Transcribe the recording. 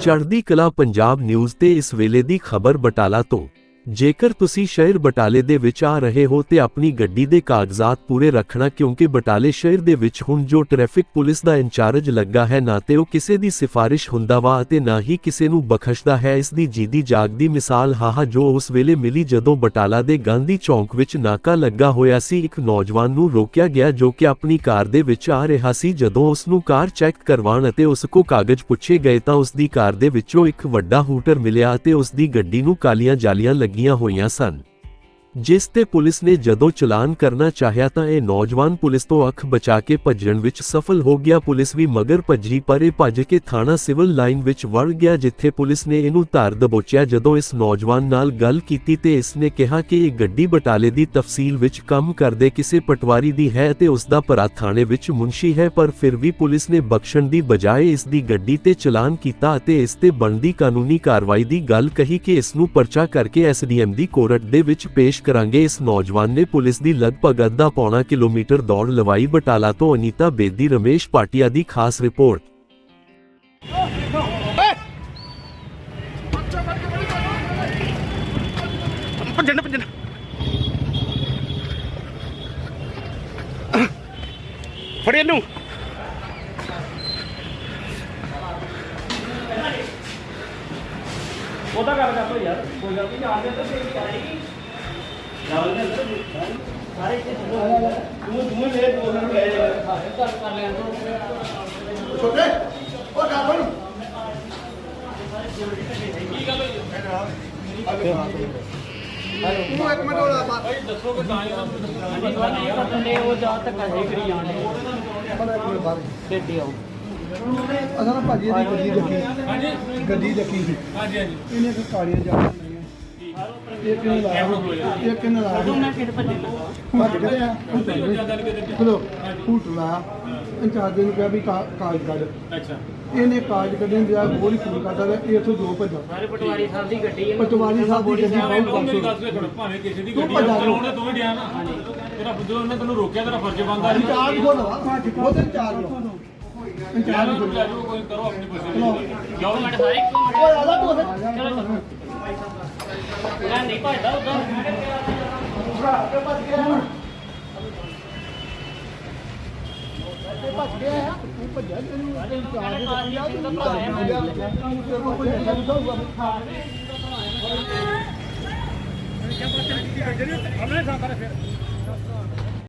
ਚੜ੍ਹਦੀ ਕਲਾ ਪੰਜਾਬ ਨਿਊਜ਼ ਤੇ ਇਸ ਵੇਲੇ ਦੀ ਖਬਰ ਬਟਾਲਾ ਤੋਂ। ਜੇਕਰ ਤੁਸੀਂ ਸ਼ਹਿਰ ਬਟਾਲੇ ਦੇ ਵਿੱਚ ਆ ਰਹੇ ਹੋ ਤੇ ਆਪਣੀ ਗੱਡੀ ਦੇ ਕਾਗਜ਼ਾਤ ਪੂਰੇ ਰੱਖਣਾ ਕਿਉਂਕਿ ਬਟਾਲੇ ਸ਼ਹਿਰ ਦੇ ਵਿੱਚ ਹੁਣ ਜੋ ਟ੍ਰੈਫਿਕ ਪੁਲਿਸ ਦਾ ਇੰਚਾਰਜ ਲੱਗਾ ਹੈ ਨਾ ਤੇ ਉਹ ਕਿਸੇ ਦੀ ਸਿਫਾਰਿਸ਼ ਹੁੰਦਾ ਵਾ ਅਤੇ ਨਾ ਹੀ ਕਿਸੇ ਨੂੰ ਬਖਸ਼ਦਾ ਹੈ, ਇਸ ਦੀ ਜੀਦੀ ਜਾਗਦੀ ਮਿਸਾਲ ਹਾਹਾ ਜੋ ਉਸ ਵੇਲੇ ਮਿਲੀ ਜਦੋਂ ਬਟਾਲਾ ਦੇ ਗਾਂਧੀ ਚੌਂਕ ਵਿੱਚ ਨਾਕਾ ਲੱਗਾ ਹੋਇਆ ਸੀ, ਇੱਕ ਨੌਜਵਾਨ ਨੂੰ ਰੋਕਿਆ ਗਿਆ ਜੋ ਕਿ ਆਪਣੀ ਕਾਰ ਦੇ ਵਿੱਚ ਆ ਰਿਹਾ ਸੀ, ਜਦੋਂ ਉਸ ਨੂੰ ਕਾਰ ਚੈੱਕ ਕਰਵਾਉਣ ਅਤੇ ਉਸ ਕੋ ਕਾਗਜ਼ ਪੁੱਛੇ ਗਏ ਤਾਂ ਉਸ ਦੀ ਕਾਰ ਦੇ ਵਿੱਚੋਂ ਇੱਕ ਵੱਡਾ ਹੂਟਰ ਮਿਲਿਆ ਅਤੇ ਉਸ ਦੀ ਗੱਡੀ ਨੂੰ ਕਾਲੀਆਂ ਜਾਲੀਆਂ ਲੱਗੀਆਂ ਹੋਈਆਂ ਸਨ। ਜਿਸ ਤੇ ਪੁਲਿਸ ਨੇ ਜਦੋਂ ਚਲਾਨ ਕਰਨਾ ਚਾਹਿਆ ਤਾਂ ਇਹ ਨੌਜਵਾਨ ਪੁਲਿਸ ਤੋਂ ਅੱਖ ਬਚਾ ਕੇ ਭੱਜਣ ਵਿੱਚ ਸਫਲ ਹੋ ਗਿਆ। ਪੁਲਿਸ ਵੀ ਮਗਰ ਭੱਜੀ ਪਰ ਇਹ ਭੱਜ ਕੇ ਥਾਣਾ ਸਿਵਲ ਲਾਈਨ ਵਿੱਚ ਵੜ ਗਿਆ ਜਿੱਥੇ ਪੁਲਿਸ ਨੇ ਇਹਨੂੰ ਧਾਰ ਦਬੋਚਿਆ। ਜਦੋਂ ਇਸ ਨੌਜਵਾਨ ਨਾਲ ਗੱਲ ਕੀਤੀ ਤੇ ਇਸ ਨੇ ਕਿਹਾ ਕਿ ਇਹ ਗੱਡੀ ਬਟਾਲੇ ਦੀ ਤਫਸੀਲ ਵਿੱਚ ਕੰਮ ਕਰਦੇ ਕਿਸੇ ਪਟਵਾਰੀ ਦੀ ਹੈ ਤੇ ਉਸ ਦਾ ਭਰਾ ਥਾਣੇ ਵਿੱਚ ਮੁਨਸ਼ੀ ਹੈ, ਪਰ ਫਿਰ ਵੀ ਪੁਲਿਸ ਨੇ ਬਖਸ਼ਣ ਦੀ ਬਜਾਏ ਇਸ ਦੀ ਗੱਡੀ ਤੇ ਚਲਾਨ ਕੀਤਾ ਅਤੇ ਇਸ ਤੇ ਬਣਦੀ ਕਾਨੂੰਨੀ ਕਾਰਵਾਈ ਦੀ ਗੱਲ ਕਹੀ ਕਿ ਇਸ ਨੂੰ ਪਰਚਾ ਕਰਕੇ ਐਸਡੀਐਮ ਦੀ ਕੋਰਟ ਦੇ ਵਿੱਚ ਪੇਸ਼ ਕਰਾਂਗੇ। ਇਸ ਨੌਜਵਾਨ ਨੇ ਪੁਲਿਸ ਦੀ ਲਗਭਗ ਅੱਧਾ ਪੌਣਾ ਕਿਲੋਮੀਟਰ ਦੌੜ ਲਵਾਈ। ਬਟਾਲਾ ਤੋਂ ਅਨੀਤਾ ਬੇਦੀ ਰਮੇਸ਼ ਪਾਟਿਆ ਦੀ ਖਾਸ ਰਿਪੋਰਟ। ਭੱਜਣ ਭੱਜਣ। ਫੜ ਇਹਨੂੰ। ਉਹਦਾ ਗੱਲ ਕਰ ਲੋ ਯਾਰ। ਕੋਈ ਗੱਲ ਨਹੀਂ ਆ ਜਾਂਦਾ ਤੇ ਆਏਗੀ ਸਾਰੇ ਇੱਥੇ ਤੂੰ ਤੂੰ ਲੈ ਬੋਲਣ ਨੂੰ ਲੈ ਜਾ ਗੱਲ ਕਰ ਲੈਣ ਛੋਟੇ ਉਹ ਕਾਬਲ ਤੂੰ ਇੱਕ ਮਿੰਟ ਹੋਲਾ ਬਾਤ ਅਸਾਂ ਨਾ ਭਾਜੀ ਦੀ ਗੱਡੀ ਦੇਖੀ ਹਾਂਜੀ ਗੱਡੀ ਦੇਖੀ ਸੀ। ਹਾਂਜੀ ਹਾਂਜੀ। ਇਹਨੇ ਕੋਈ ਕਾਲੀਆਂ ਜਾ ਇੱਕ ਨੇ ਲਾਇਆ ਇੱਕ ਨੇ ਲਾਇਆ ਦੋਨੇ ਕਿਤੇ ਭੱਜੇ ਭੱਜ। ਗਏ ਆ ਹੂਟ ਲਾਇਆ ਇੰਚਾਰਜ ਨੂੰ ਕਿਹਾ ਵੀ ਕਾ- ਕਾਗਜ਼ ਕੱਢ। ਅੱਛਾ। ਇਹਨੇ ਕਾਗਜ਼ ਕੱਢਣ ਦੀ ਹੋਰ ਹੀ ਫੋਨ ਕਰਦਾ ਰਿਹਾ ਇਹ ਇੱਥੋਂ ਦੋ ਭੱਜਾ। ਸਾਰੇ ਪਟਵਾਰੀ ਸਾਹਿਬ ਦੀ ਗੱਡੀ ਹੈ ਪਟਵਾਰੀ ਸਾਹਿਬ ਦੀ ਗੱਡੀ ਬਹੁਤ ਉਹ ਮੇਰੀ ਬਖਸ਼ੋ ਗੱਲ ਸੁਣ ਭਾਵੇਂ ਕਿਸੇ ਦੀ ਤੂੰ ਗੱਡੀ ਭੱਜਾ ਆ ਲਓ। ਉਹਨੇ ਦੋਵੇਂ ਡਿਆ ਨਾ। ਤੇਰਾ ਜਦੋਂ ਉਹਨੇ ਤੈਨੂੰ ਰੋਕਿਆ ਤੇਰਾ ਫਰਜ਼ ਬਣਦਾ ਇੰਚਾਰਜ ਕੋਲ ਵਾ। ਉਹ ਤੇ ਇੰਚਾਰਜ ਲੋ ਇੰਚਾਰਜ ਕੋਲ ਲੈ ਜਾਓ ਕੋਈ ਕਰੋ ਆਪਣੀ। ਪਸੰਦ ਜਾਓ ਸਾਰੇ ਇੱਕੋ ਮਿੰਟ। ਓਏ ਆ ਜਾ ਤੂੰ ਉੱਥੇ। ਮੈਂ ਨਹੀਂ ਭੱਜਦਾ ਉਧਰ ਤੇ ਭੱਜ ਗਿਆ ਆ ਤੂੰ ਭੱਜਿਆ ਤੈਨੂੰ ਇੰਚਾਰਜ ਨੇ ਕਿਹਾ ਤੂੰ ਭੱਜ ਗਿਆ ਤੇਰੇ ਕੋਲ ਕੋਈ ਐਸਾ ਨਹੀਂ ਹੋਊਗਾ ਉਹਨੇ ਸਾਂ ਕਰ ਫਿਰ।